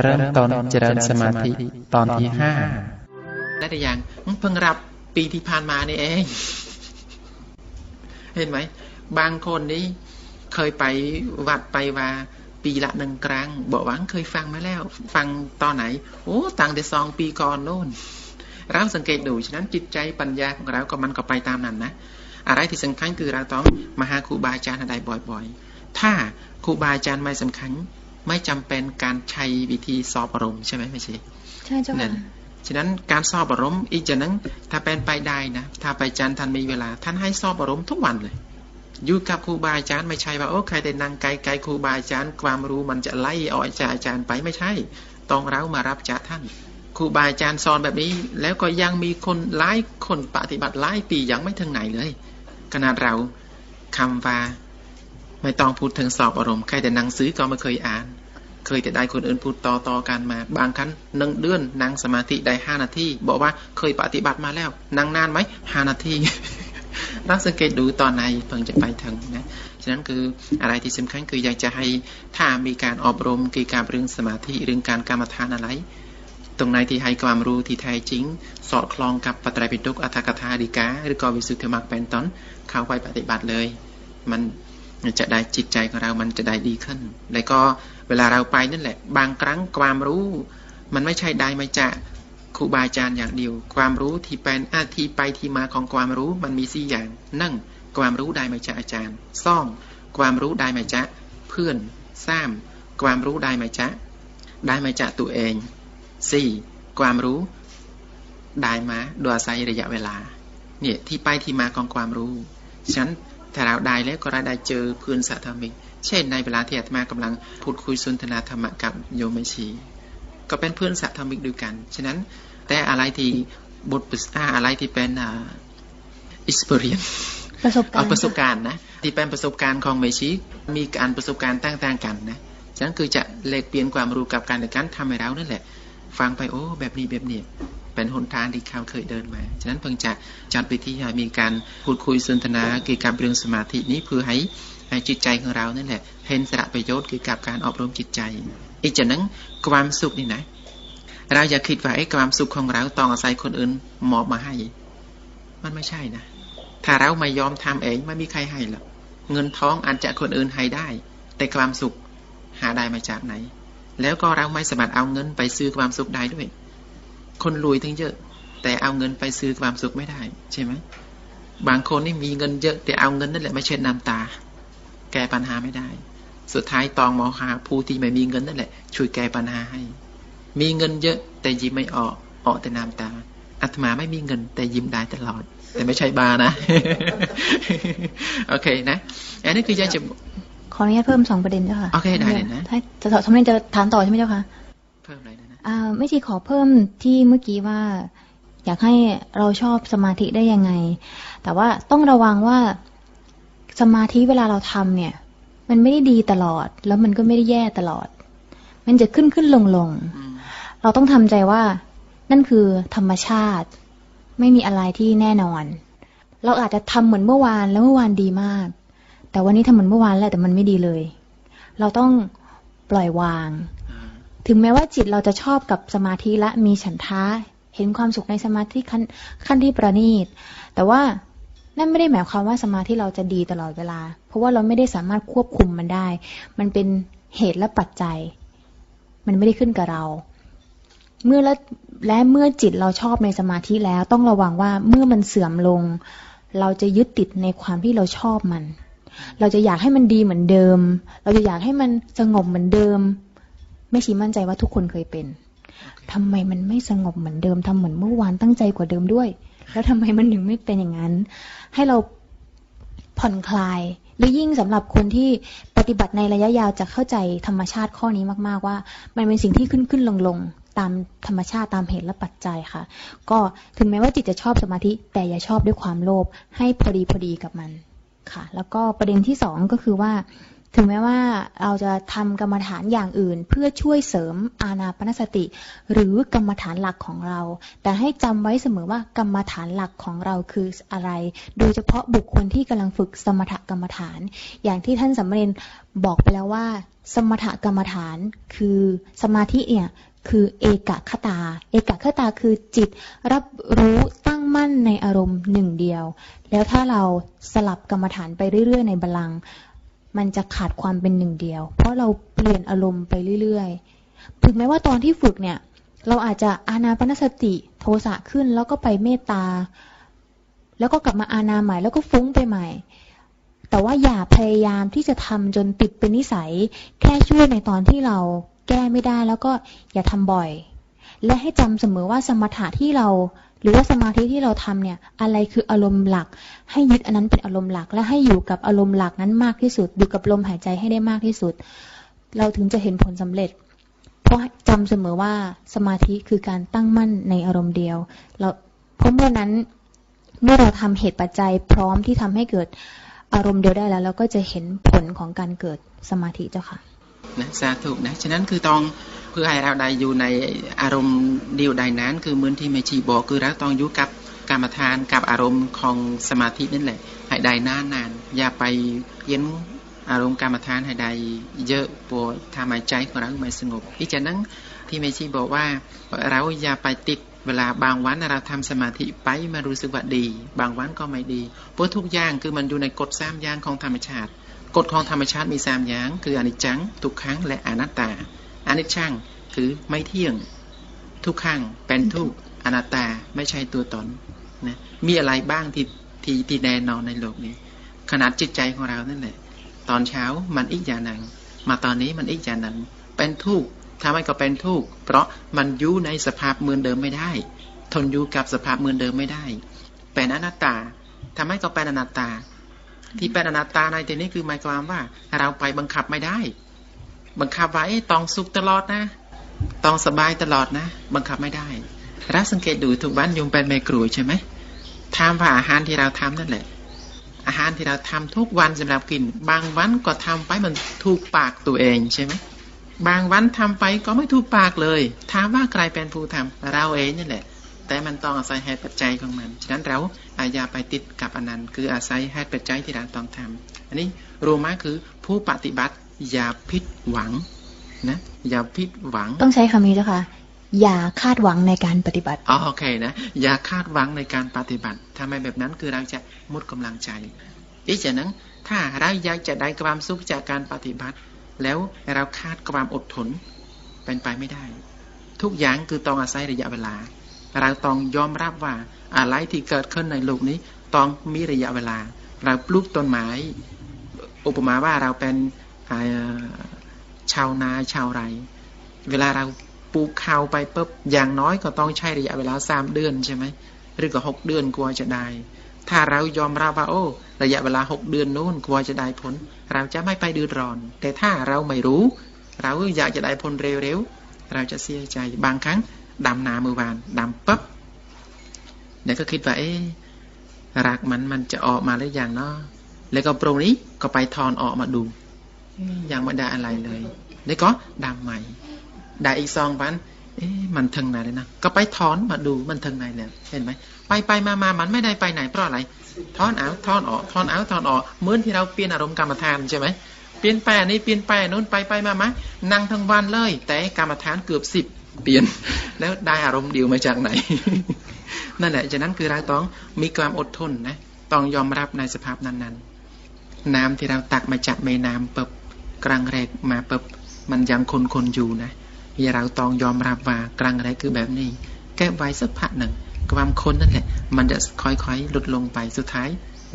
เริ่มต้นเจริญสมาธิตอนที่ห้าได้แต่อย่างเพิ่งรับปีที่ผ่านมานี่เอง เห็นไหม บางคนนี่เคยไปวัดไปว่าปีละหนึ่งครั้งบอกว่าเคยฟังมาแล้ว ฟังตอนไหน โอ้ตั้งแต่สองปีก่อนโน่นเราสังเกตดูฉะนั้นจิตใจปัญญาของเราก็มันก็ไปตามนั้นนะอะไรที่สำคัญคือเราต้องมาหาครูบาอาจารย์อะไรบ่อย ๆ ถ้าครูบาอาจารย์ไม่สำคัญ ไม่จำเป็นการใช้วิธีสอบอารมณ์ใช่ไหมไม่ใช่ใช่เจ้านั่ค่ะนฉะนั้นการสอบอารมณ์อีกจากนั้นถ้าเป็นไปได้นะถ้าไปจันทร์ท่านมีเวลา ท่านให้สอบอารมณ์ทุกวันเลยอยู่กับครูบาอาจารย์ไม่ใช่ว่าโอ้ใครได้นั่งไกลไกลครูบาอาจารย์ความรู้มันจะไล่ออกจากอาจารย์ไปไม่ใช่ ต้องเรามารับจากท่านครูบาอาจารย์สอนแบบนี้ แล้วก็ยังมีคนหลายคนปฏิบัติหลายปียังไม่ถึงไหนเลยขนาดเราคำว่า ไม่ต้องพูดถึงสอบอารมณ์ใครแต่หนังสือก็ไม่เคยอ่าน เคยแต่ได้คนอื่นพูดต่อต่อกันมา บางครั้งนึ่งเดือนนั่งสมาธิได้ห้านาทีบอกว่าเคยปฏิบัติมาแล้วนั่งนานไหมห้านาทีเราสังเกตดูตอนไหนเพิ่งจะไปถึงนะฉะนั้นคืออะไรที่สำคัญคืออยากจะให้ถ้ามีการอบรมเกี่ยวกับเรื่องสมาธิเรื่องการกรรมฐานอะไร ตรงไหนที่ให้ความรู้ที่แท้จริง สอดคล้องกับปไตรปิฎกอัตถกถาดีกาหรือก็วิสุทธิมรรคเป็นต้นเข้าไปปฏิบัติเลย มัน จะได้จิตใจของเรามันจะได้ดีขึ้น แล้วก็เวลาเราไปนั่นแหละ บางครั้งความรู้ มันไม่ใช่ได้มาจากครูบาอาจารย์อย่างเดียว ความรู้ที่เป็นอาที่ไปที่มาของความรู้มันมีสี่อย่างนั่งความรู้ได้มาจากอาจารย์ซ่องความรู้ได้มาจากเพื่อนสามความรู้ได้มาจากได้มาจากตัวเองสี่ความรู้ได้มาโดยอาศัยระยะเวลาเนี่ยที่ไปที่มาของความรู้ฉะนั้น ถ้าเราได้แล้วก็เราได้เจอเพื่อนสัตธรรมิก เช่นในเวลาที่อาตมากำลังพูดคุยสนทนาธรรมะกับโยมแม่ชีก็เป็นเพื่อนสัตธรรมิกด้วยกัน ฉะนั้นแต่อะไรที่บทปรึกษาอะไรที่เป็นอ่า experience ประสบการเอาณ์ประสบการณ์นะที่เป็นประสบการณ์ของเมชีมีการประสบการณ์ต่างๆกันนะฉะนั้นคือจะเลกเปลี่ยนความรู้กับการในการทำให้เรานั่นแหละ ฟังไปโอ้แบบนี้แบบนี้ เป็นหนทางที่เขาเคยเดินมา ฉะนั้นเพิ่งจะจัดไปที่มีการพูดคุยสนทนาเกี่ยวกับเรื่องสมาธินี้เพื่อให้ใหจิตใจของเรานั่นแหละเห็นสาระประโยชน์เกี่ยวกับการอบรมจิตใจ อีกจากนั้นความสุขนี่นะ เราอย่าคิดว่าไอ้ความสุขของเราต้องอาศัยคนอื่นมอบมาให้ มันไม่ใช่นะ ถ้าเราไม่ยอมทำเองไม่มีใครให้หรอกเงินท้องอาจจะคนอื่นให้ได้ แต่ความสุขหาได้มาจากไหน แล้วก็เราไม่สามารถเอาเงินไปซื้อความสุขได้ด้วย คนรวยทั้งเยอะ แต่เอาเงินไปซื้อความสุขไม่ได้ ใช่ไหมบางคนนี่มีเงินเยอะ แต่เอาเงินนั่นแหละไม่เช็ดน้ำตา แก้ปัญหาไม่ได้ สุดท้ายตองมอหาผู้ที่ไม่มีเงินนั่นแหละ ช่วยแก้ปัญหาให้ มีเงินเยอะ แต่ยิ้มไม่ออกออกแต่น้ำตาอาตมาไม่มีเงิน แต่ยิ้มได้ตลอด แต่ไม่ใช่บาร์นะ โอเคนะ อันนี้คืออยากจะขออนุญาตเพิ่มสองประเด็นเจ้าค่ะ โอเค ได้เลยนะถ้าจะสอบสำเร็จจะถามต่อใช่ไหมเจ้าค่ะ เพิ่มอะไรนะนะอ่า ไม่ชีขอเพิ่มที่เมื่อกี้ว่า อยากให้เราชอบสมาธิได้ยังไง แต่ว่าต้องระวังว่าสมาธิเวลาเราทำเนี่ย มันไม่ได้ดีตลอด แล้วมันก็ไม่ได้แย่ตลอด มันจะขึ้นขึ้นลงลงอืมเราต้องทำใจว่า นั่นคือธรรมชาติ ไม่มีอะไรที่แน่นอน เราอาจจะทำเหมือนเมื่อวานแล้วเมื่อวานดีมาก แต่วันนี้ทำเหมือนเมื่อวานแหละแต่มันไม่ดีเลย เราต้องปล่อยวางอ่า ถึงแม้ว่าจิตเราจะชอบกับสมาธิและมีฉันทะเห็นความสุขในสมาธิขั้นขั้นที่ประณีต แต่ว่านั่นไม่ได้หมายความว่าสมาธิเราจะดีตลอดเวลา เพราะว่าเราไม่ได้สามารถควบคุมมันได้ มันเป็นเหตุและปัจจัย มันไม่ได้ขึ้นกับเรา เมื่อและและเมื่อจิตเราชอบในสมาธิแล้วต้องระวังว่าเมื่อมันเสื่อมลง เราจะยึดติดในความที่เราชอบมัน เราจะอยากให้มันดีเหมือนเดิม เราจะอยากให้มันสงบเหมือนเดิม ไม่ชี้มั่นใจว่าทุกคนเคยเป็นทำไมมันไม่สงบเหมือนเดิมทำเหมือนเมื่อวานตั้งใจกว่าเดิมด้วย แล้วทำไมมันถึงไม่เป็นอย่างนั้น ให้เราผ่อนคลายหรือยิ่งสำหรับคนที่ปฏิบัติในระยะยาวจะเข้าใจธรรมชาติข้อนี้มาก ๆ ว่า มันเป็นสิ่งที่ขึ้นขึ้นลงลงตามธรรมชาติตามเหตุและปัจจัยค่ะ ก็ถึงแม้ว่าจิตจะชอบสมาธิ แต่อย่าชอบด้วยความโลภให้พอดีพอดีกับมันค่ะ แล้วก็ประเด็นที่สองก็คือว่า ถึงแม้ว่าเราจะทำกรรมฐานอย่างอื่น เพื่อช่วยเสริมอานาปนสติ หรือกรรมฐานหลักของเรา แต่ให้จำไว้เสมอว่ากรรมฐานหลักของเราคืออะไร โดยเฉพาะบุคคลที่กำลังฝึกสมถกรรมฐาน อย่างที่ท่านสัมมาเนนบอกไปแล้วว่า สมถกรรมฐานคือสมาธิเนี่ยคือเอกคตา เอกคตาคือจิตรับรู้ตั้งมั่นในอารมณ์หนึ่งเดียว แล้วถ้าเราสลับกรรมฐานไปเรื่อย ๆ ในบัลลัง มันจะขาดความเป็นหนึ่งเดียว เพราะเราเปลี่ยนอารมณ์ไปเรื่อยๆ ถึงแม้ว่าตอนที่ฝึกเนี่ย เราอาจจะอานาปนสติโทสะขึ้นแล้วก็ไปเมตตา แล้วก็กลับมาอานาใหม่แล้วก็ฟุ้งไปใหม่ แต่ว่าอย่าพยายามที่จะทำจนติดเป็นนิสัย แค่ช่วยในตอนที่เราแก้ไม่ได้แล้วก็อย่าทำบ่อย และให้จำเสมอว่าสมถะที่เรา หรือว่าสมาธิที่เราทำเนี่ย อะไรคืออารมณ์หลัก ให้ยึดอันนั้นเป็นอารมณ์หลัก และให้อยู่กับอารมณ์หลักนั้นมากที่สุด อยู่กับลมหายใจให้ได้มากที่สุด เราถึงจะเห็นผลสำเร็จ เพราะจำเสมอว่าสมาธิคือการตั้งมั่นในอารมณ์เดียว เราเพราะเมื่อนั้นเมื่อเราทำเหตุปัจจัยพร้อมที่ทำให้เกิดอารมณ์เดียวได้แล้ว เราก็จะเห็นผลของการเกิดสมาธิเจ้าค่ะ นะสาธุนะฉะนั้นคือต้องเพื่อให้เราได้อยู่ในอารมณ์เดียวใดนั้น คือเหมือนที่แม่ชีบอกคือเราต้องอยู่กับกรรมฐานกับอารมณ์ของสมาธินั่นแหละให้ได้นานนานๆอย่าไปเย็นอารมณ์กรรมฐานให้ได้เยอะปวดทำให้ใจของเราไม่สงบที่ฉะนั้นที่แม่ชีบอกว่าเราอย่าไปติดเวลาบางวันเราทำสมาธิไปมารู้สึกว่าดี บางวันก็ไม่ดีเพราะทุกอย่างคือมันอยู่ในกฎสามอย่างของธรรมชาติ กฎของธรรมชาติมีสามอย่าง คืออนิจจัง ทุกขัง และอนัตตา อนิจจังคือไม่เที่ยง ทุกขังเป็นทุกอนัตตาไม่ใช่ตัวตนนะมีอะไรบ้างที่ที่ที่แน่นอนในโลกนี้ ขนาดจิตใจของเรานั่นแหละตอนเช้ามันอีกอย่างหนึ่งมาตอนนี้มันอีกอย่างหนึ่งเป็นทุกข์ทำให้ก็เป็นทุกข์เพราะมันอยู่ในสภาพเหมือนเดิมไม่ได้ ทนอยู่กับสภาพเหมือนเดิมไม่ได้ เป็นอนัตตาทำให้ก็เป็นอนัตตา ที่เป็นอนัตตาในที่นี้คือหมายความว่า เราไปบังคับไม่ได้ บังคับไว้ต้องสุขตลอดนะ ต้องสบายตลอดนะ บังคับไม่ได้รักสังเกตดูทุกวันยมเป็นเมกรูใช่ไหมทำว่าอาหารที่เราทำนั่นแหละ อาหารที่เราทำทุกวันสำหรับกิน บางวันก็ทำไปมันถูกปากตัวเองใช่ไหมบางวันทำไปก็ไม่ถูกปากเลยถามว่าใครเป็นผู้ทำเราเองนี่นแหละ แต่มันต้องอาศัยเหตุปัจจัยของมัน ฉะนั้นเราอาอย่าไปติดกับอันนั้น คืออาศัยเหตุปัจจัยที่เราต้องทำอันนี้รู้ไหมคือผู้ปฏิบัติอย่าผิดหวังนะอย่าผิดหวัง ต้องใช้คำนี้เจ้าค่ะอย่าคาดหวังในการปฏิบัติอ๋อโอเคนะอย่าคาดหวังในการปฏิบัติทำไมแบบนั้นคือเราจะหมดกำลังใจอีกจากนั้นถ้าเราอยากจะได้ความสุขจากการปฏิบัติ แล้วเราคาดความอดทนเป็นไปไม่ได้ ทุกอย่างคือต้องอาศัยระยะเวลา เราต้องยอมรับว่าอะไรที่เกิดขึ้นในโลกนี้ต้องมีระยะเวลา เราปลูกต้นไม้อุปมาว่าเราเป็นชาวนาชาวไร เวลาเราปลูกข้าวไปปุ๊บอย่างน้อยก็ต้องใช้ระยะเวลาสามเดือนใช่ไหมหรือก็หกเดือนกว่าจะได้ ถ้าเรายอมรับว่าโอ้ระยะเวลาหกเดือนนู้นกว่าจะได้ผล เราจะไม่ไปเดือดร้อน แต่ถ้าเราไม่รู้ เราอยากจะได้ผลเร็วๆเราจะเสียใจบางครั้ง ดำนาเมื่อวานดำปั๊บเดี๋ยวก็คิดว่าเอ๊ะรากมันมันจะออกมาหรือยังเนาะแล้วก็โปรงนี้ก็ไปถอนออกมาดูเอ๊ะยังไม่ได้อะไรเลยแล้วก็ดำใหม่ได้อีกสองวันเอ๊ะมันถึงไหนเลยนะก็ไปถอนมาดูมันถึงไหนแล้วเห็นไหมไปไปมามามันไม่ได้ไปไหนเพราะอะไรถอนเอาถอนออกถอนเอาถอนออกเหมือนที่เราเปลี่ยนอารมณ์กรรมฐานใช่ไหมเปลี่ยนไปอันนี้เปลี่ยนไปอันนู้นไปไปมามานั่งทั้งวันเลย แต่กรรมฐานเกือบสิบ เปลี่ยนแล้วได้อารมณ์เดียวมาจากไหน นั่นแหละฉะนั้นคือเราต้องมีความอดทนนะต้องยอมรับในสภาพนั้นๆ น้ำที่เราตักมาจากแม่น้ำปบกลางแรกมาปบมันยังคนคนๆอยู่นะที่เราต้องยอมรับว่ากลางแรกคือแบบนี้ แก้ไว้สักพักหนึ่งความคนนั่นแหละ มันจะค่อยๆลดลงไปสุดท้าย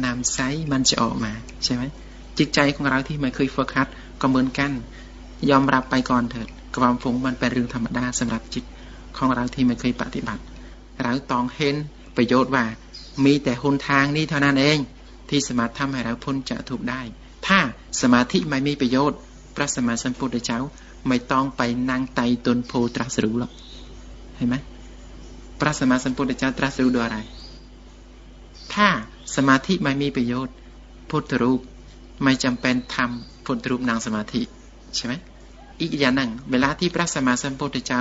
น้ำใสมันจะออกมาใช่ไหมจิตใจของเราที่ไม่เคยโฟกัสก็เหมือนกัน ยอมรับไปก่อนเถิด ความฟุ้งมันเป็นเรื่องธรรมดาสำหรับจิตของเราที่ไม่เคยปฏิบัติ เราต้องเห็นประโยชน์ว่า มีแต่หนทางนี้เท่านั้นเอง ที่สามารถทำให้เราพ้นจากทุกข์ได้ ถ้าสมาธิไม่มีประโยชน์ พระสมมาสัมพุทธเจ้าไม่ต้องไปนั่งไต่ตนโพตรัสรู้หรอกเห็นไหมพระสมมาสัมพุทธเจ้าตรัสรู้ด้วยอะไร ถ้าสมาธิไม่มีประโยชน์พุทธรูปไม่จำเป็นทำพุทธรูปนางสมาธิใช่ไหม อีกอย่างหนึ่งเวลาที่พระสมมาสัมพุทธเจ้า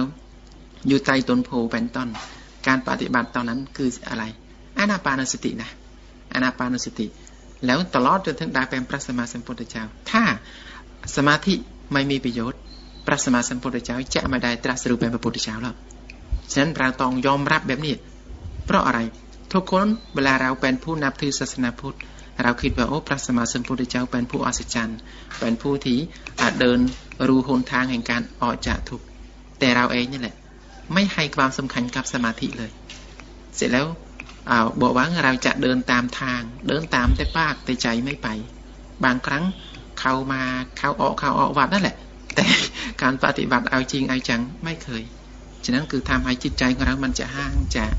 อยู่ใต้ต้นโพเป็นต้น การปฏิบัติตอนนั้นคืออะไรอานาปานสตินะอานาปานสติ แล้วตลอดจนถึงได้เป็นพระสมมาสัมพุทธเจ้า ถ้าสมาธิไม่มีประโยชน์ พระสมมาสัมพุทธเจ้าจะไม่ได้ตรัสรู้เป็นพระพุทธเจ้าหรอกฉะนั้นเราต้องยอมรับแบบนี้ เพราะอะไร ทุกคนเวลาเราเป็นผู้นับถือศาสนาพุทธ เราคิดว่าโอ้พระสมมาสัมพุทธเจ้าเป็นผู้อัศจรรย์เป็นผู้ที่อาจเดินรู้หนทางแห่งการออกจากทุกข์แต่เราเองนี่แหละ ไม่ให้ความสำคัญกับสมาธิเลย เสร็จแล้วอาบอกว่าเราจะเดินตามทาง เดินตามแต่ปากแต่ใจไม่ไป บางครั้งเข้ามาเข้าออกเข้าออกวัดนั่นแหละ แต่การปฏิบัติเอาจริงเอาจังไม่เคยฉะนั้นคือทำให้จิตใจของเรามันจะห่างจาก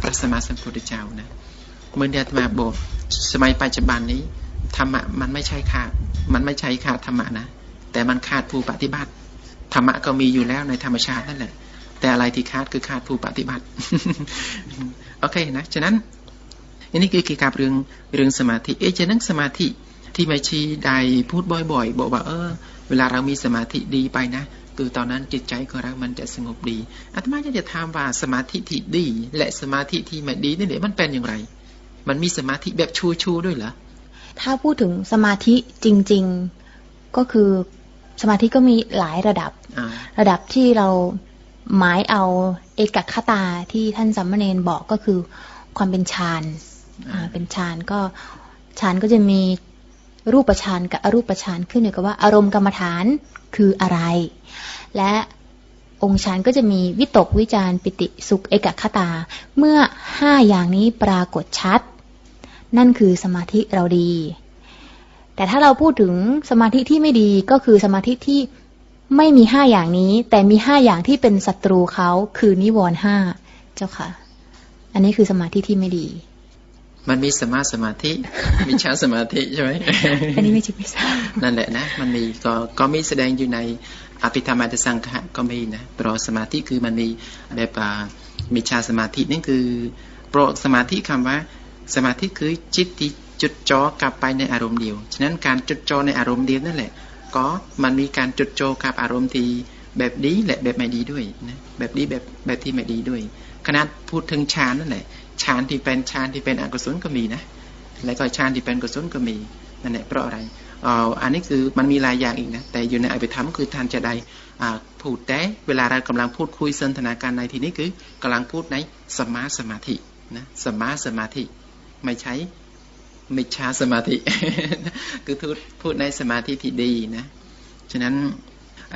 พระสมมาสัมพุทธเจ้านะ เมื่อเดียมาบอกสมัยปัจจุบันนี้ธรรมะมันไม่ใช่ขาด มันไม่ใช่ขาดธรรมะนะ แต่มันขาดผู้ปฏิบัติ ธรรมะก็มีอยู่แล้วในธรรมชาตินั่นแหละ แต่อะไรที่ขาดคือขาดผู้ปฏิบัติ โอเคนะ ฉะนั้นอันนี้คือเกี่ยวกับเรื่องเรื่องสมาธิ เอ๊ะฉะนั้นสมาธิที่ไม่ชีใดพูดบ่อย ๆ บอกว่า เออ เวลาเรามีสมาธิดีไปนะ คือตอนนั้นจิตใจของเรา มันจะสงบดีอาตมาจะถามว่าสมาธิที่ดี และสมาธิที่ไม่ดีนี่เนี่ยวมันเป็นอย่างไร มันมีสมาธิแบบชูชูๆด้วยเหรอ ถ้าพูดถึงสมาธิจริง ๆ ก็คือสมาธิก็มีหลายระดับอ่าระดับที่เราหมายเอาเอกคตาที่ท่านสัมมเนนบอกก็คือความเป็นฌานอ่าเป็นฌานก็ฌานก็จะมีรูปฌานกับอรูปฌานขึ้นอยู่กับว่าอารมณ์กรรมฐานคืออะไร และองค์ฌานก็จะมีวิตกวิจารปิติสุขเอกคตา เมื่อห้าอย่างนี้ปรากฏชัด นั่นคือสมาธิเราดี แต่ถ้าเราพูดถึงสมาธิที่ไม่ดีก็คือสมาธิที่ไม่มีห้าอย่างนี้ แต่มีห้าอย่างที่เป็นศัตรูเขาคือนิวรณ์ห้าเจ้าค่ะ อันนี้คือสมาธิที่ไม่ดี มันมีสมาสมาธิ มีฌานสมาธิใช่ไหมอันนี้ไม่ใช่ไม่ทราบนั่นแหละนะ มันมีก็ก็มีแสดงอยู่ในอภิธรรมอัตถสังขะก็มีนะเพราะสมาธิคือมันมีแบบอ่ามีฌานสมาธินี่คือโปรสมาธิคำว่า สมาธิคือจิตที่จดจ่อกลับไปในอารมณ์เดียว ฉะนั้นการจดจ่อในอารมณ์เดียวนั่นแหละ ก็มันมีการจดจ่อกับอารมณ์ที่แบบดีและแบบไม่ดีด้วยนะแบบดีแบบแบบที่ไม่ดีด้วย ขนาดพูดถึงฌานนั่นแหละฌานที่เป็นฌานที่เป็นอกุศลก็มีนะ แล้วก็ฌานที่เป็นกุศลก็มีนั่นแหละเพราะอะไรอ่ออันนี้คือมันมีหลายอย่างอีกนะ แต่อยู่ในอภิธรรมคือท่านจะได้อ่าพูดแต่เวลาเรากำลังพูดคุยสนทนาการในที่นี้คือกำลังพูดในสมาสมาธินะสมาสมาธิ ไม่ใช้มิจฉาสมาธิ คือพูดพูดในสมาธิที่ดีนะ ฉะนั้น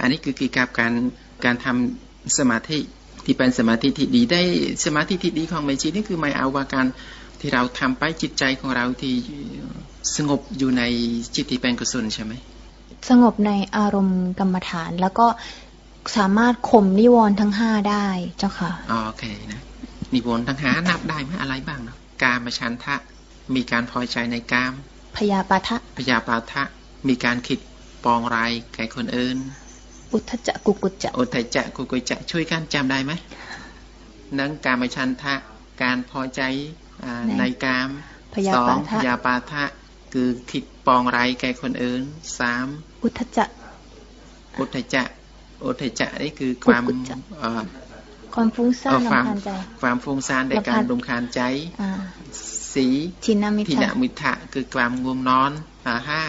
อันนี้คือเกี่ยวกับการการทำสมาธิที่เป็นสมาธิที่ดีได้สมาธิที่ดีของเมจีนี่คือหมายเอาว่าการที่เราทำไปจิตใจของเราที่สงบอยู่ในจิตที่เป็นกุศลใช่ไหมสงบในอารมณ์กรรมฐานแล้วก็สามารถข่มนิวรณ์ทั้งห้าได้เจ้าค่ะอ๋อโอเคนะนิวรณ์ทั้งหานับได้ไหมอะไรบ้างเนาะ กามฉันทะ มีการพอใจในกาม พยาปาทะ พยาปาทะ มีการคิดปองร้ายแก่คนอื่น อุทธจักกุกุจจะโอทัยจะกุกุยจะช่วยกันจำได้ไหมนังกามฉันทะ การพอใจอ่าในกามพยาสอปางพทะยาปาทะคือคิดปองร้ายแก่คนอื่นสามอุทธจักโอทัยจะโอทัยจะนี่คือความกุกุจะเอ่อ ความฟุ้งซ่านเอ่อความลำคาญใจ ความฟุ้งซ่านในการรำคาญใจอ่าสีชินามิทิทะนมิทะคือความง่วงนอนอ่าห้า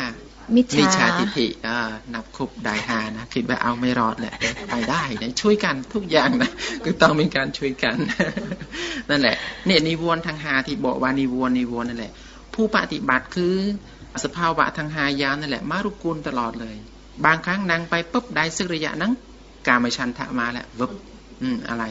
มิจมิฉาชาทิฏฐิอ่านับคุบได้หานะคิดว่าเอาไม่รอดแหละไปได้นะช่วยกันทุกอย่างนะคือต้องมีการช่วยกัน นั่นแหละเนี่ยนิวรณ์ทางหาที่บอกว่านิวรณ์นิวรณ์นั่นแหละ ผู้ปฏิบัติคือสภาวะทางหายามนั่นแหละมารุกุลตลอดเลย บางครั้งนั่งไปปุ๊บได้สักระยะนั้นกามชันทะมาแล้ววึบ อืมอะไร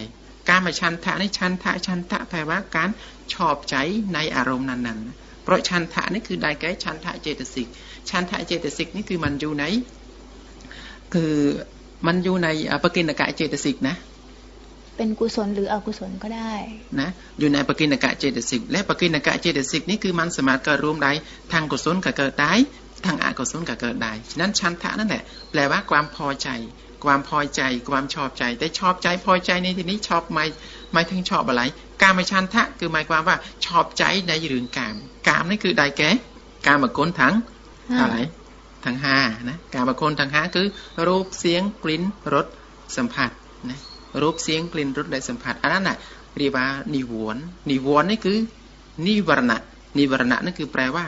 การมาชันทะนี่ชันทะชันทะแปลว่าการชอบใจในอารมณ์นั้นๆนะเพราะชันทะนี่คือได้แก่ชันทะเจตสิกชันทะเจตสิกนี่คือมันอยู่ในคือมันอยู่ในอ่าปกิณกะเจตสิกนะเป็นกุศลหรืออกุศลก็ได้นะอยู่ในปกิณกะเจตสิก และปกิณกะเจตสิกนี่คือมันสามารถเกิดรวมได้ทางกุศลก็เกิดได้ทางอกุศลก็เกิดได้ฉะนั้นชันทะนั่นแหละแปลว่าความพอใจ ความพอใจ ความชอบใจ แต่ชอบใจพอใจในที่นี้ชอบไม่ไม่ถึงชอบอะไรการมาชันทะคือหมายความว่าชอบใจในเรื่องกาม กามนี่คือได้แก่กามกุลทั้งห้าอะไรทั้งห้านะการมาคนทั้งห้าคือ รูปเสียงกลิ่นรสสัมผัสนะรูปเสียงกลิ่นรสและสัมผัสอันนั้นน่ะเรียกว่านิวรณ์นิวรณ์นี่คือนิวรณะนิวรณะนั่นคือแปลว่า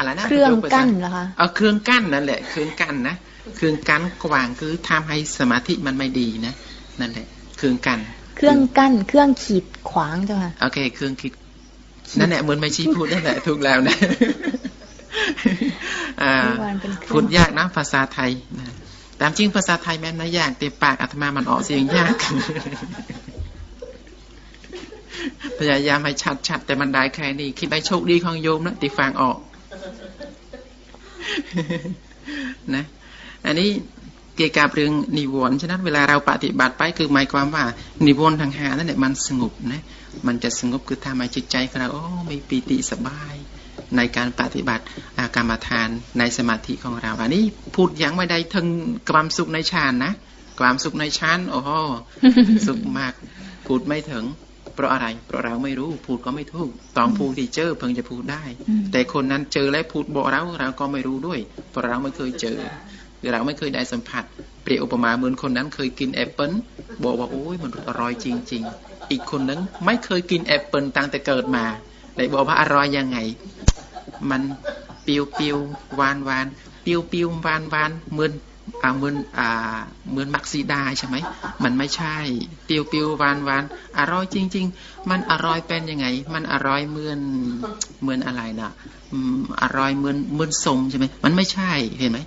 อะไรนะเครื่องยภาษากั้นเหรอคะเอาเครื่องกั้นนั่นแหละเครื่องกั้นนะเครื่องกั้นกวางคือทำให้สมาธิมันไม่ดีนะนั่นแหละ เครื่องกั้นเครื่องกั้นเครื่องขีดขวางเจ้าค่ะโอเค เครื่องคิดนั่นแหละเหมือนไม่ชี้พูดนั่นแหละถูกแล้วนะอ่านิวรณ์เป็นเครื่องพูดยากนะภาษาไทยนะตามจริงภาษาไทยแม้นไม่ยากแต่ปากอาตมามันออกเสียงยากพยายามให้ชัดๆแต่มันได้แค่นี้คิดไปโชคดีของโยมนะที่ฟังออก นะ อันนี้เกี่ยวกับเรื่องนิวรณ์ฉะนั้นเวลาเราปฏิบัติไปคือหมายความว่านิวรณ์ทางหานั่นแหละมันสงบนะมันจะสงบคือทำให้จิตใจของเราโอ้มีปีติสบาย ในการปฏิบัติอากรรมฐานในสมาธิของเราอันนี้พูดยังไม่ได้ถึงความสุขในฌานนะ ความสุขในฌานโอ้โหสุขมากพูดไม่ถึง ราะอะไร เพราะเราไม่รู้พูดก็ไม่ถูกต้องพูดที่เจอเพิ่งจะพูดได้อืมแต่คนนั้นเจอและพูดบอกเราเราก็ไม่รู้ด้วย เพราะเราไม่เคยเจอหรือเราไม่เคยได้สัมผัส เปรียบอุปมาเหมือนคนนั้นเคยกินแอปเปิลบอกว่าโอ้ยมันอร่อยจริง ๆ อีกคนนั้นไม่เคยกินแอปเปิลตั้งแต่เกิดมาเลยบอกว่าอร่อยยังไง มันเปรี้ยวเปรี้ยวหวานหวานเปรี้ยวเปรี้ยวหวานหวานเหมือน อ่าเหมือนอ่าเหมือนมักซีดาใช่ไหมมันไม่ใช่เปรี้ยวเปรี้ยวหวานหวานอร่อยจริง ๆ มันอร่อยเป็นยังไง มันอร่อยเหมือนเหมือนอะไรนะอืมอร่อยเหมือนเหมือนสมใช่ไหมมันไม่ใช่เห็นไหม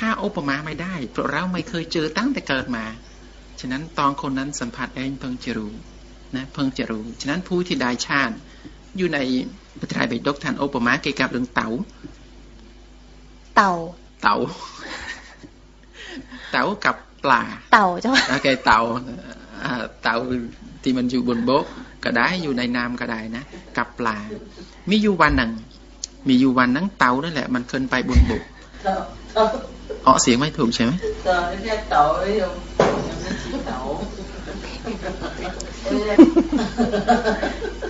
ห้าอุปมาไม่ได้เพราะเราไม่เคยเจอตั้งแต่เกิดมา ฉะนั้นตอนคนนั้นสัมผัสเองเพิ่งจะรู้นะเพิ่งจะรู้ ฉะนั้นผู้ที่ได้ชาติ อยู่ในพระไตรปิฎกท่านโอปมาเกี่ยวกับเรื่องเต๋า เต่า เต๋า เต๋ากับปลา เต่าเจ้าค่ะโอเคเต๋าอ่าเต๋าที่มันอยู่บนบกก็ได้อยู่ในน้ำก็ได้นะกับปลา มีอยู่วันหนึ่ง มีอยู่วันนั้นเต๋านั่นแหละ มันขึ้นไปบนบก Tàu, tàu, ออกเสียงไม่ถูกใช่ไหม tàu, nó theo tàu ấy không? Nó chỉ tàu.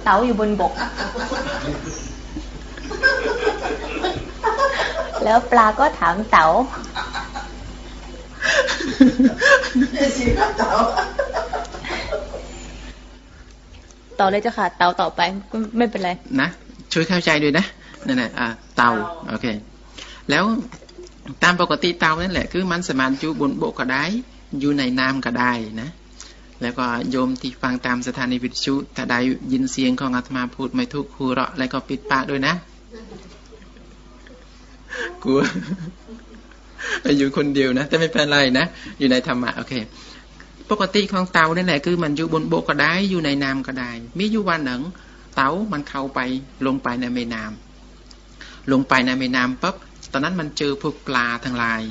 เต่าอยู่บนบก แล้วปลาก็ถามเต่า Nó chỉ có tàu. ต่อเลยเจ้าค่ะ เต่าต่อไปก็ไม่เป็นไรนะช่วยเข้าใจด้วยนะนั่นแหละอ่าเตาโอเค แล้วตามปกติเตานั่นแหละคือมันสามารถอยู่บนบกก็ได้ อยู่ในน้ำก็ได้นะ แล้วก็โยมที่ฟังตามสถานีวิทยุถ้าได้ยินเสียงของอาตมาพูดไม่ถูกครูเราะแล้วก็ปิดปากด้วยนะกลัว อยู่คนเดียวนะ แต่ไม่เป็นไรนะ อยู่ในธรรมะโอเค ปกติของเตาเนี่ยแหละคือมันอยู่บนโบกก็ได้ อยู่ในน้ำก็ได้ มีอยู่วันหนึ่งเตามันเข้าไปลงไปในแม่น้ำลงไปในแม่น้ำปั๊บ ตอนนั้นมันเจอพวกปลาทั้งหลาย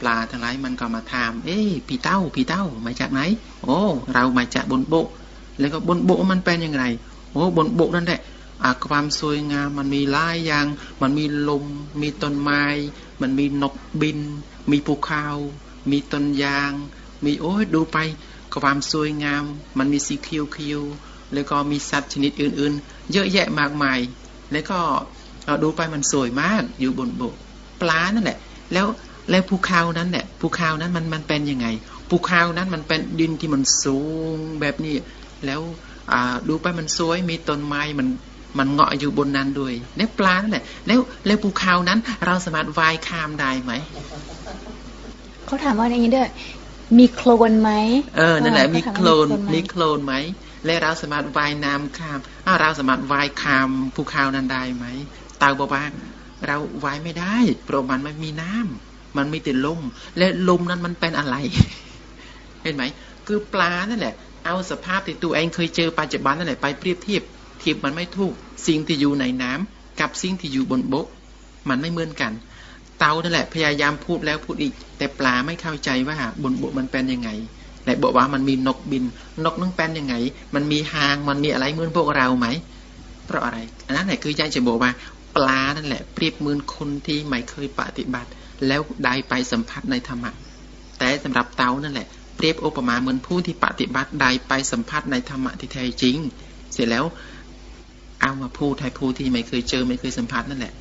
ปลาทั้งหลายมันก็มาถาม เอ้พี่เต้า พี่เต้า มาจากไหน โอ้ เรามาจากบนโบก แล้วก็บนโบกมันเป็นยังไง โอ้ บนโบกนั่นแหละ ความสวยงามมันมีหลายอย่าง มันมีลม มีต้นไม้ มันมีนกบิน มีภูเขา มีต้นยาง มีโอ้ยดูไปความสวยงาม มันมีสีเขียวเขียวๆแล้วก็มีสัตว์ชนิดอื่นๆ เยอะแยะมากมาย แล้วก็ดูไปมันสวยมากอยู่บนบกปลานั่นแหละ แล้วแล้วภูเขานั้นแหละภูเขานั้นมันมันเป็นยังไงภูเขานั้นมันเป็นดินที่มันสูงแบบนี้ แล้วดูไปมันสวยมีต้นไม้มัน มันเงาะอยู่บนนั้นด้วยแล้วปลานั่นแหละแล้วแล้วภูเขานั้น เราสามารถว่ายข้ามได้ไหมเขาถามว่าอย่างนี้ด้วยมีโคลนไหมเออนั่นแหละเขามีถาโคลนว่ามีโคลนไหมและเราสามารถว่ายน้ำข้ามอ้าวเราสามารถว่ายข้ามภูเขานั้นได้ไหมเตาบอกว่าเราว่ายไม่ได้เพราะมันไม่มีน้ำมันมีแต่ลมและลมนั้นมันเป็นอะไร เห็นไหม คือปลานั่นแหละ เอาสภาพที่ตัวเองเคยเจอปัจจุบันนั่นแหละไปเปรียบเทียบ เทียบมันไม่ถูก สิ่งที่อยู่ในน้ำกับสิ่งที่อยู่บนบก มันไม่เหมือนกัน เตานั่นแหละพยายามพูดแล้วพูดอีก แต่ปลาไม่เข้าใจว่าบนบกมันเป็นยังไงและบอกว่ามันมีนกบิน นกนั่งเป็นยังไง มันมีหางมันมีอะไรเหมือนพวกเราไหม เพราะอะไรอันนั้นแหละคือยากจะบอกว่า ปลานั่นแหละ เปรียบเหมือนคนที่ไม่เคยปฏิบัติ แล้วได้ไปสัมผัสในธรรมะแต่สำหรับเตานั่นแหละเปรียบโอปมาเหมือนผู้ที่ปฏิบัติได้ไปสัมผัสในธรรมะที่แท้จริง เสร็จแล้ว เอามาพูดให้ผู้ที่ไม่เคยเจอไม่เคยสัมผัสนั่นแหละ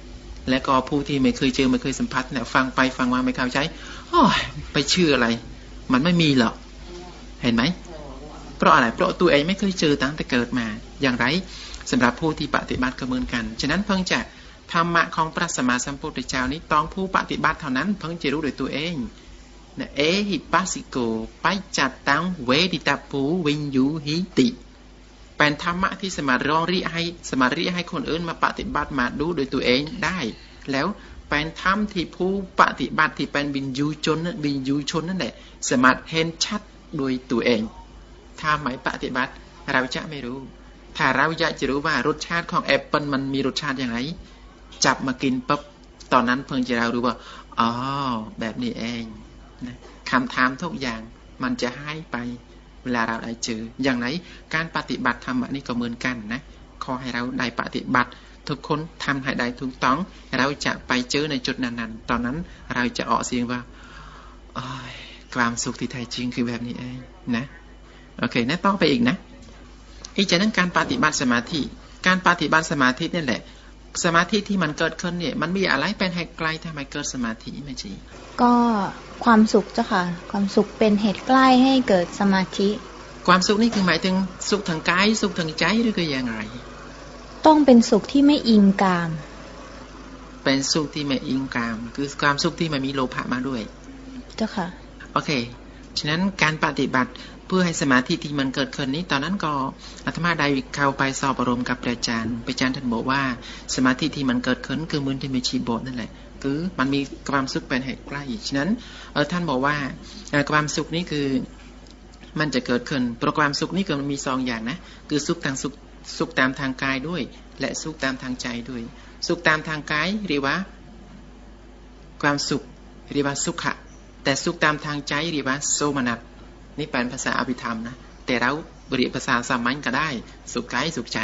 และก็ผู้ที่ไม่เคยเจอไม่เคยสัมผัสเนี่ยฟังไปฟังมาไม่เข้าใจโอ้ยไปเชื่ออะไร มันไม่มีหรอกเห็นไหมเพราะอะไรเพราะตัวเองไม่เคยเจอตั้งแต่เกิดมา อย่างไรสำหรับผู้ที่ปฏิบัติก็เหมือนกัน ฉะนั้นเพิ่งจะธรรมะของพระสัมมาสัมพุทธเจ้านี้ต้องผู้ปฏิบัติเท่านั้นเพิ่งจะรู้ด้วยตัวเองเอหิปัสสิโกไปจัดตั้งเวดิตาปูวิญญูหิติ เป็นธรรมะที่สามารถร้องเรียกให้สามารถเรียกให้คนอื่นมาปฏิบัติมาดูโดยตัวเองได้ แล้วเป็นธรรมที่ผู้ปฏิบัติที่เป็นบินยูชนนั้นบินยูชนนั่นแหละสามารถเห็นชัดโดยตัวเอง ถ้าไม่ปฏิบัติเราจะไม่รู้ ถ้าเราอยากจะรู้ว่ารสชาติของแอปเปิลมันมีรสชาติอย่างไร จับมากินปั๊บตอนนั้นเพิ่งจะเรารู้ว่าอ๋อแบบนี้เองนะคำถามทุกอย่างมันจะหายไป เวลาเราได้เจอ อย่างไรการปฏิบัติธรรมนี่ก็เหมือนกันนะ ขอให้เราได้ปฏิบัติ ทุกคนทำให้ได้ถูกต้อง เราจะไปเจอในจุดนั้นๆ ตอนนั้นเราจะออกเสียงว่าโอ้ยความสุขที่แท้จริงคือแบบนี้เองนะ โอเคนะต่อไปอีกนะ อีกจากนั้นการปฏิบัติสมาธิ การปฏิบัติสมาธินี่แหละ สมาธิที่มันเกิดขึ้นเนี่ย มันมีอะไรเป็นเหตุไกลทำไมเกิดสมาธิไม่จีก็ความสุขเจ้าค่ะ ความสุขเป็นเหตุใกล้ให้เกิดสมาธิ ความสุขนี่คือหมายถึงสุขทางกายสุขทางใจหรือก็อย่างไร ต้องเป็นสุขที่ไม่อิงกาม เป็นสุขที่ไม่อิงกาม คือความสุขที่ไม่มีโลภะมาด้วย เจ้าค่ะ โอเค ฉะนั้นการปฏิบัติ เพื่อให้สมาธิที่มันเกิดขึ้นนี้ ตอนนั้นก็อาตมาได้เข้าไปสอบอารมณ์กับอาจารย์อาจารย์ท่านบอกว่า สมาธิที่มันเกิดขึ้นคือมือนที่มีชีโบทนั่นแหละคือมันมีความสุขเป็นเหตุใกล้ฉะนั้นเออท่านบอกว่าความสุขนี้คือมันจะเกิดขึ้นโปรความสุขนี้ก็มันมีสองอย่างนะ คือสุขทางสุขสุขตามทางกายด้วย และสุขตามทางใจด้วย สุขตามทางกายเรียกว่า ความสุขเรียกว่าสุขะแต่สุขตามทางใจเรียกว่าโสมนัส นี่เป็นภาษาอภิธรรมนะ แต่เราเรียกภาษาสามัญก็ได้ สุขกายสุขใจ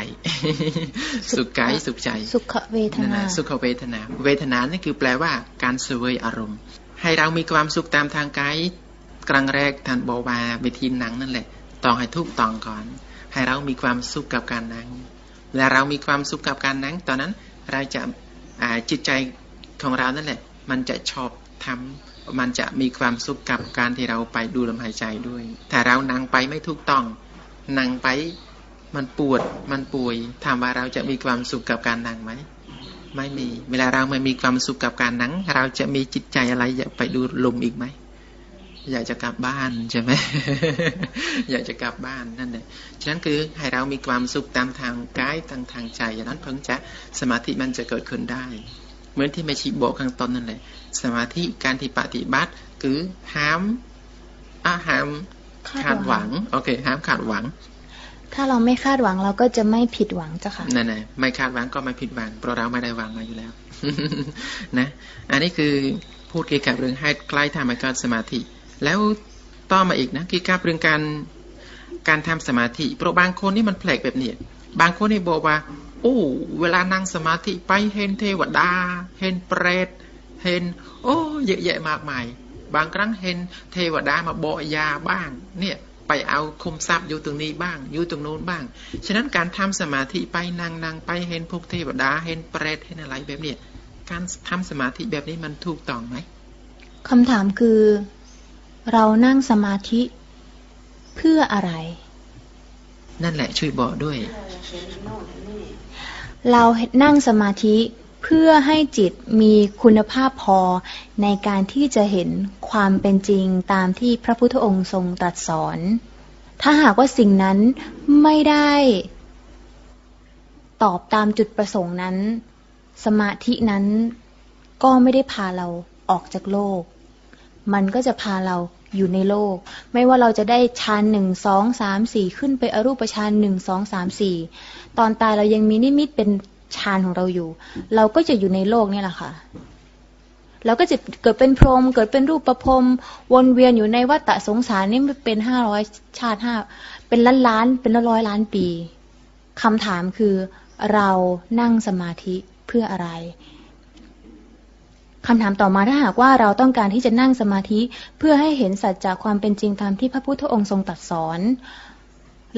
สุขกายสุขใจ สุขเวทนั่นนานะสุขเวทนา เวทนานี่คือแปลว่า การเสวยอารมณ์ ให้เรามีความสุขตามทางกายครั้งแรกท่านบอกว่าวิธีหนังนั่นแหละต้องให้ทุกต้องก่อน ให้เรามีความสุขกับการนั่งและเรามีความสุขกับการนั่งตอนนั้นเราจะอ่าจิตใจของเรานั่นแหละ มันจะชอบทำ มันจะมีความสุขกับการที่เราไปดูลมหายใจด้วยถ้าเรานั่งไปไม่ถูกต้องนั่งไปมันปวดมันป่วยถามว่าเราจะมีความสุขกับการนั่งไหมไม่มี เวลาเราไม่มีความสุขกับการนั่งเราจะมีจิตใจอะไรอยากไปดูลมอีกไหมอยากจะกลับบ้านใช่ไหมอยากจะกลับบ้านนั่นแหละฉะนั้นคือให้เรามีความสุขตามทางกายทางทางใจอย่างนั้นเพิ่งจะสมาธิมันจะเกิดขึ้นได้ เหมือนที่แม่ชีบอกข้างต้นนั่นแหละ สมาธิการที่ปฏิบัติคือห้ามอาหามคาขาดดหหวัวังงโอเค ห้ามขาดหวัง ถ้าเราไม่คาดหวังเราก็จะไม่ผิดหวังเจ้าค่ะนั่นแหละไม่คาดหวังก็ไม่ผิดหวังเพราะเราไม่ได้หวังมาอยู่แล้ว นะ อันนี้คือพูดเกี่ยวกับเรื่องให้ใกล้ทำให้เกิดสมาธิ แล้วต่อมาอีกนะเกี่ยวกับเรื่องการการทำสมาธิเพราะบางคนนี่มันแปลกแบบนี้บางคนนี่บอกว่าโอ้เวลานั่งสมาธิไปเห็นเทวดา เห็นเปรต เห็น โอ้เยอะแยะมากมาย บางครั้งเห็นเทวดามาบอกยาบ้าง เนี่ยไปเอาคุมทรัพย์อยู่ตรงนี้บ้าง อยู่ตรงโน้นบ้าง ฉะนั้นการทำสมาธิไปนั่งนั่งไปเห็นพวกเทวดา เห็นเปรต เห็นอะไรแบบเนี้ยการทำสมาธิแบบนี้มันถูกต้องไหมคำถามคือ เรานั่งสมาธิเพื่ออะไร นั่นแหละช่วยบอกด้วย เรานั่งสมาธิเพื่อให้จิตมีคุณภาพพอในการที่จะเห็นความเป็นจริงตามที่พระพุทธองค์ทรงตรัสสอน ถ้าหากว่าสิ่งนั้นไม่ได้ตอบตามจุดประสงค์นั้น สมาธินั้นก็ไม่ได้พาเราออกจากโลก มันก็จะพาเรา อยู่ในโลก ไม่ว่าเราจะได้ฌานหนึ่งสองสามสี่ขึ้นไปอรูปฌานหนึ่งสองสามสี่ตอนตายเรายังมีนิมิตเป็นฌานของเราอยู่ เราก็จะอยู่ในโลกนี่แหละค่ะเราก็จะเกิดเป็นพรหมเกิดเป็นรูปประพรมวนเวียนอยู่ในวัฏสงสารนี่เป็นห้าร้อยชาติห้าเป็นล้านล้านเป็นร้อยล้านปีคำถามคือเรานั่งสมาธิเพื่ออะไร คำถามต่อมาถ้าหากว่าเราต้องการที่จะนั่งสมาธิ เพื่อให้เห็นสัจจากความเป็นจริงตามที่พระพุทธองค์ทรงตรัสสอน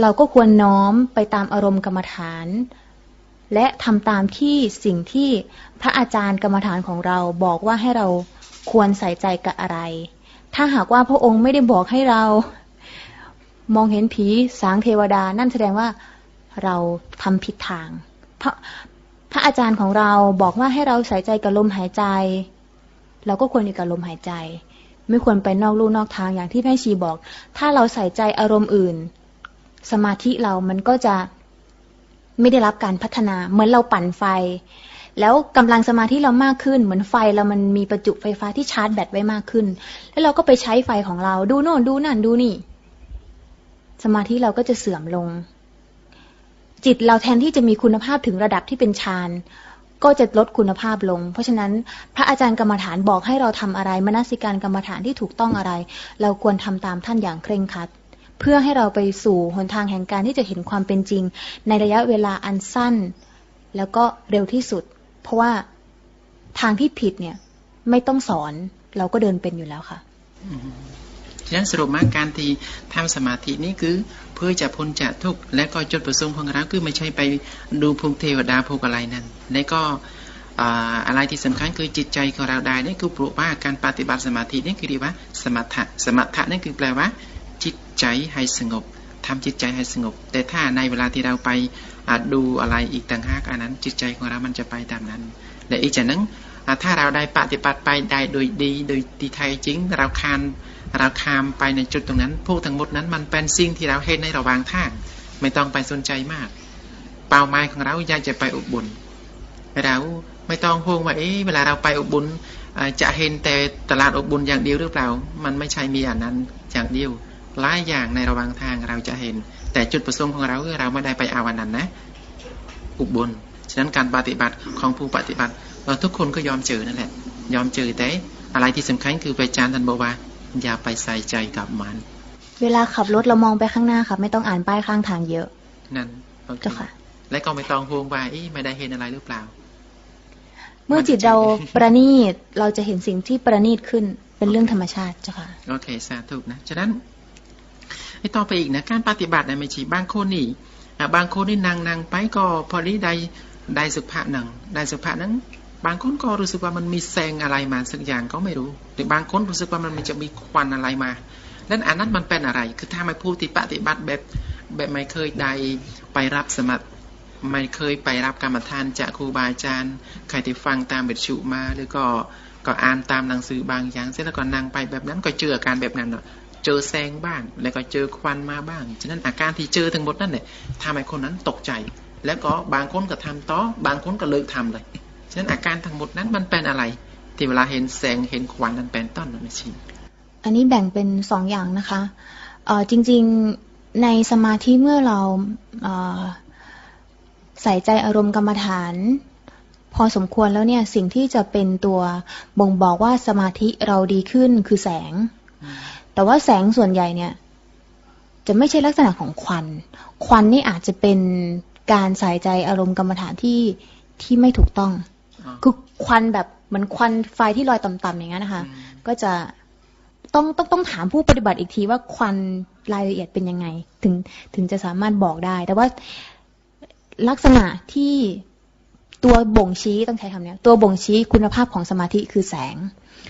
เราก็ควรน้อมไปตามอารมณ์กรรมฐาน และทำตามที่สิ่งที่พระอาจารย์กรรมฐานของเราบอกว่าให้เราควรใส่ใจกับอะไร ถ้าหากว่าพระองค์ไม่ได้บอกให้เรา มองเห็นผีสางเทวดา นั่นแสดงว่าเราทำผิดทาง พระพระอาจารย์ของเราบอกว่าให้เราใส่ใจกับลมหายใจ เราก็ควรอยู่กับลมหายใจ ไม่ควรไปนอกลู่นอกทางอย่างที่แม่ชีบอก ถ้าเราใส่ใจอารมณ์อื่น สมาธิเรามันก็จะไม่ได้รับการพัฒนาเหมือนเราปั่นไฟ แล้วกำลังสมาธิเรามากขึ้น เหมือนไฟเรามันมีประจุไฟฟ้าที่ชาร์จแบตไว้มากขึ้น แล้วเราก็ไปใช้ไฟของเราดูโน่นดูนั่นดูนี่ สมาธิเราก็จะเสื่อมลง จิตเราแทนที่จะมีคุณภาพถึงระดับที่เป็นฌาน ก็จะลดคุณภาพลง เพราะฉะนั้นพระอาจารย์กรรมฐานบอกให้เราทำอะไรมนสิการกรรมฐานที่ถูกต้องอะไร เราควรทำตามท่านอย่างเคร่งครัด เพื่อให้เราไปสู่หนทางแห่งการที่จะเห็นความเป็นจริง ในระยะเวลาอันสั้น แล้วก็เร็วที่สุด เพราะว่าทางที่ผิดเนี่ยไม่ต้องสอนเราก็เดินเป็นอยู่แล้วค่ะฉะนั้นสรุปมาการที่ทำสมาธินี้คือ เพื่อจะพ้นจากทุกข์และก็จุดประสงค์ของเราคือไม่ใช่ไปดูภูมิเทวดาภูกอะไรนั่นและก็อ่าอะไรที่สำคัญคือจิตใจของเราได้นี่คือปลุกว่าการปฏิบัติสมาธินี่คือเรียกว่าสมถะสมถะนั่นคือแปลว่า จิตใจให้สงบทำจิตใจให้สงบ แต่ถ้าในเวลาที่เราไปดูอะไรอีกต่างหากอันนั้น จิตใจของเรามันจะไปตามนั้น และอีกจากนั้นอ่าถ้าเราได้ปฏิบัติไปได้โดยดีโดยที่แท้จริง เราคาน เราคามไปในจุดตรงนั้น พวกทั้งหมดนั้นมันเป็นสิ่งที่เราเห็นในระหว่างทาง ไม่ต้องไปสนใจมาก เป้าหมายของเราอยากจะไปอุบลเราไม่ต้องห่วงว่าเอ๊ะเวลาเราไปอุบลอ่าจะเห็นแต่ตลาดอุบลอย่างเดียวหรือเปล่า มันไม่ใช่มีอย่างนั้นอย่างเดียวหลายอย่างในระหว่างทางเราจะเห็น แต่จุดประสงค์ของเราคือเราไม่ได้ไปเอาวันนั้นนะ อุบลฉะนั้นการปฏิบัติของผู้ปฏิบัติ เราทุกคนก็ยอมเจอนั่นแหละ ยอมเจอแต่อะไรที่สำคัญคือไปจานทันบอกว่า อย่าไปใส่ใจกับมัน เวลาขับรถเรามองไปข้างหน้าค่ะ ไม่ต้องอ่านป้ายข้างทางเยอะ นั่นโอเคเจ้าค่ะ และก็ไม่ต้องห่วงว่าเอ๊ะไม่ได้เห็นอะไรหรือเปล่า เมื่อจิตเราประณีตเราจะเห็นสิ่งที่ประณีตขึ้นเป็นเรื่องธรรมชาติเจ้าค่ะ โอเคสาธุนะฉะนั้นไอ้ต่อไปอีกนะการปฏิบัติในไม่ใช่บางคนนี่อะบางคนนี่นางนางไปก็พอดีได้ได้สุภาพหนังได้สุภาพนั้น บางคนก็รู้สึกว่ามันมีแสงอะไรมาสักอย่างก็ไม่รู้หรือบางคนรู้สึกว่ามันจะมีควันอะไรมานั้นอันนั้นมันเป็นอะไร คือถ้าไม่พูดที่ปฏิบัติแบบแบบไม่เคยได้ไปรับสมัครไม่เคยไปรับกรรมฐานจากครูบาอาจารย์ใครที่ฟังตามเบ็ดชุมาหรือก็ก็อ่านตามหนังสือบางอย่าง เสร็จแล้วก็นั่งไปแบบนั้นก็เจออาการแบบนั้นเนอะเจอแสงบ้าง แล้วก็เจอควันมาบ้าง ฉะนั้นอาการที่เจอทั้งหมดนั่นเนี่ยทำให้คนนั้นตกใจ แล้วก็บางคนก็ทำต่อบางคนก็เลิกทำเลย ฉะนั้นอาการทั้งหมดนั้นมันเป็นอะไร ที่เวลาเห็นแสงเห็นควันนั้นเป็นต้นนั่นไม่ใช่อันนี้แบ่งเป็นสองอย่างนะคะเอ่อจริงๆในสมาธิเมื่อเราเอ่อใส่ใจอารมณ์กรรมฐาน พอสมควรแล้วเนี่ยสิ่งที่จะเป็นตัวบ่งบอกว่าสมาธิเราดีขึ้นคือแสง แต่ว่าแสงส่วนใหญ่เนี่ย จะไม่ใช่ลักษณะของควัน ควันนี่อาจจะเป็นการใส่ใจอารมณ์กรรมฐานที่ที่ไม่ถูกต้องอ๋อ คือควันแบบเหมือนควันไฟที่ลอยต่ำๆอย่างนั้นนะคะอืมก็จะต้องต้องต้องถามผู้ปฏิบัติอีกทีว่าควันรายละเอียดเป็นยังไง ถึงถึงจะสามารถบอกได้ แต่ว่าลักษณะที่ตัวบ่งชี้ต้องใช้คำเนี้ยตัวบ่งชี้คุณภาพของสมาธิคือแสง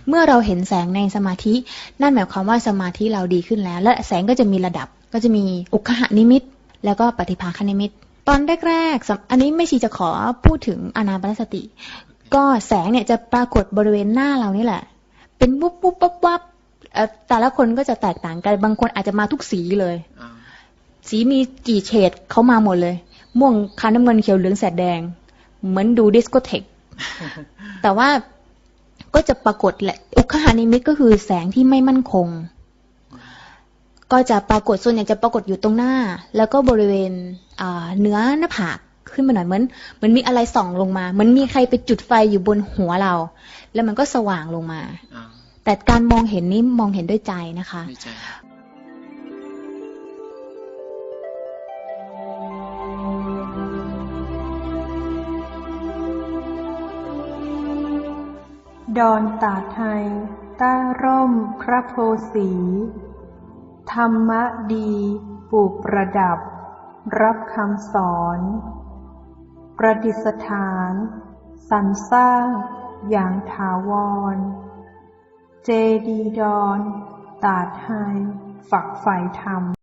เมื่อเราเห็นแสงในสมาธิ นั่นหมายความว่าสมาธิเราดีขึ้นแล้ว และแสงก็จะมีระดับก็จะมีอุคหนิมิต แล้วก็ปฏิภาคนิมิต ตอนแรกๆสำอันนี้ไม่ชีจะขอพูดถึงอานาปานสติ ก็แสงเนี่ยจะปรากฏบริเวณหน้าเรานี่แหละ เป็นวุบวุบวับวับเอ่อแต่ละคนก็จะแตกต่างกัน บางคนอาจจะมาทุกสีเลยอ๋อสีมีกี่เฉดเขามาหมดเลย ม่วงคันน้ำเงินเขียวเหลืองแสดแดง เหมือนดูดิสโกเทกแต่ว่าก็จะปรากฏแหละ อุคหานิมิตก็คือแสงที่ไม่มั่นคง ก็จะปรากฏส่วนใหญ่จะปรากฏอยู่ตรงหน้า แล้วก็บริเวณอ่าเนื้อหน้าผาก ขึ้นมาหน่อยเหมือนเหมือนมีอะไรส่องลงมาเหมือนมีใครไปจุดไฟอยู่บนหัวเรา แล้วมันก็สว่างลงมาอ๋อแต่การมองเห็นนี้มองเห็นด้วยใจนะคะดีใจดอนตาไทย ใต้ร่มพระโพสี ธรรมะดี ปลูกประดับ รับคำสอน ประดิษฐานสรรสร้างอย่างถาวร เจดีย์ดอน ตาดไฮฝักใฝ่ธรรม